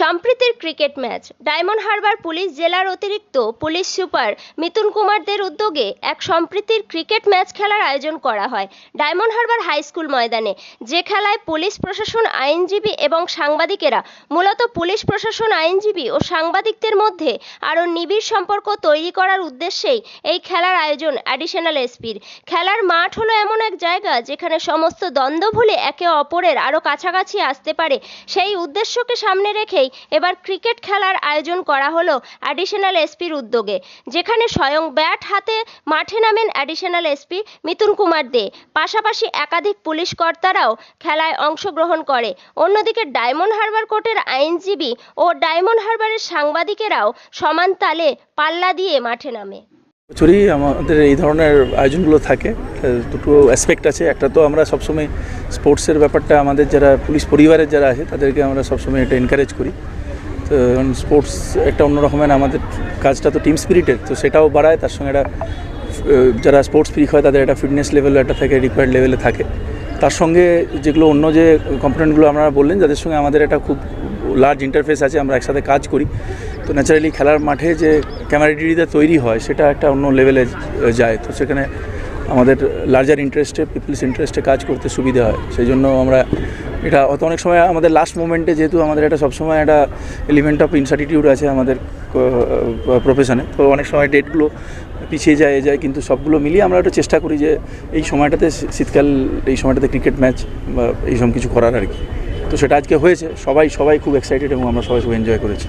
সম্প্রীতির cricket match, Diamond Harbour police জেলার অতিরিক্ত পুলিশ সুপার মিতুন কুমারদের উদ্যোগে এক সম্প্রীতির ক্রিকেট ম্যাচ খেলার আয়োজন করা হয় ডায়মন্ড হারবার হাই স্কুল ময়দানে, যে খেলায় পুলিশ প্রশাসন আইনজীবী এবং সাংবাদিকেরা, মূলত পুলিশ প্রশাসন আইনজীবী ও সাংবাদিকদের মধ্যে আরও নিবিড় সম্পর্ক তৈরি করার উদ্দেশ্যেই এই খেলার আয়োজন অ্যাডিশনাল এসপির খেলার মাঠ হলো এমন এক জায়গা যেখানে সমস্ত দ্বন্দ্ব ভুলে একে অপরের আরও কাছাকাছি আসতে পারে, সেই উদ্দেশ্যকে সামনে রেখেই এবার ক্রিকেট খেলার আয়োজন করা হলো অ্যাডিশনাল এসপির উদ্যোগে, যেখানে স্বয়ং ব্যাট হাতে মাঠে নামেন অ্যাডিশনাল এসপি মিতুন কুমার দে। পাশাপাশি একাধিক পুলিশ কর্তারাও খেলায় অংশগ্রহণ করে। অন্যদিকে ডায়মন্ড হারবার কোর্টের আইনজীবী ও ডায়মন্ড হারবারের সাংবাদিকেরাও সমান তালে পাল্লা দিয়ে মাঠে নামে। বছরই আমাদের এই ধরনের আয়োজনগুলো থাকে দুটো অ্যাসপেক্ট আছে। একটা তো আমরা সবসময় স্পোর্টসের ব্যাপারটা আমাদের যারা পুলিশ পরিবারের যারা আছে, তাদেরকে আমরা সবসময় এটা এনকারেজ করি। তো স্পোর্টস একটা অন্য রকমের আমাদের কাজটা তো টিম স্পিরিটের তো সেটাও বাড়ায়। তার সঙ্গে একটা যারা স্পোর্টস ফ্রিক হয়, তাদের একটা ফিটনেস লেভেল একটা থাকে রিকোয়ার্ড লেভেলে থাকে। তার সঙ্গে যেগুলো অন্য যে কম্পোনেন্টগুলো আপনারা বললেন, যাদের সঙ্গে আমাদের একটা খুব লার্জ ইন্টারফেস আছে, আমরা একসাথে কাজ করি। তো ন্যাচারালি খেলার মাঠে যে ক্যামারাডিটা তৈরি হয়, সেটা একটা অন্য লেভেলে যায়। তো সেখানে আমাদের লার্জার ইন্টারেস্টে পিপলস ইন্টারেস্টে কাজ করতে সুবিধা হয়। সেই জন্য আমরা এটা, অত অনেক সময় আমাদের লাস্ট মোমেন্টে যেহেতু আমাদের একটা সবসময় একটা এলিমেন্ট অফ ইনসার্টিটিউড আছে আমাদের প্রফেশনে তো অনেক সময় ডেটগুলো পিছিয়ে যায় যায়, কিন্তু সবগুলো মিলিয়ে আমরা একটা চেষ্টা করি যে এই সময়টাতে শীতকাল, এই সময়টাতে ক্রিকেট ম্যাচ বা এইসব কিছু করার আর কি। তো সেটা আজকে হয়েছে। সবাই সবাই খুব এক্সাইটেড এবং আমরা সবাই খুব এনজয় করেছি।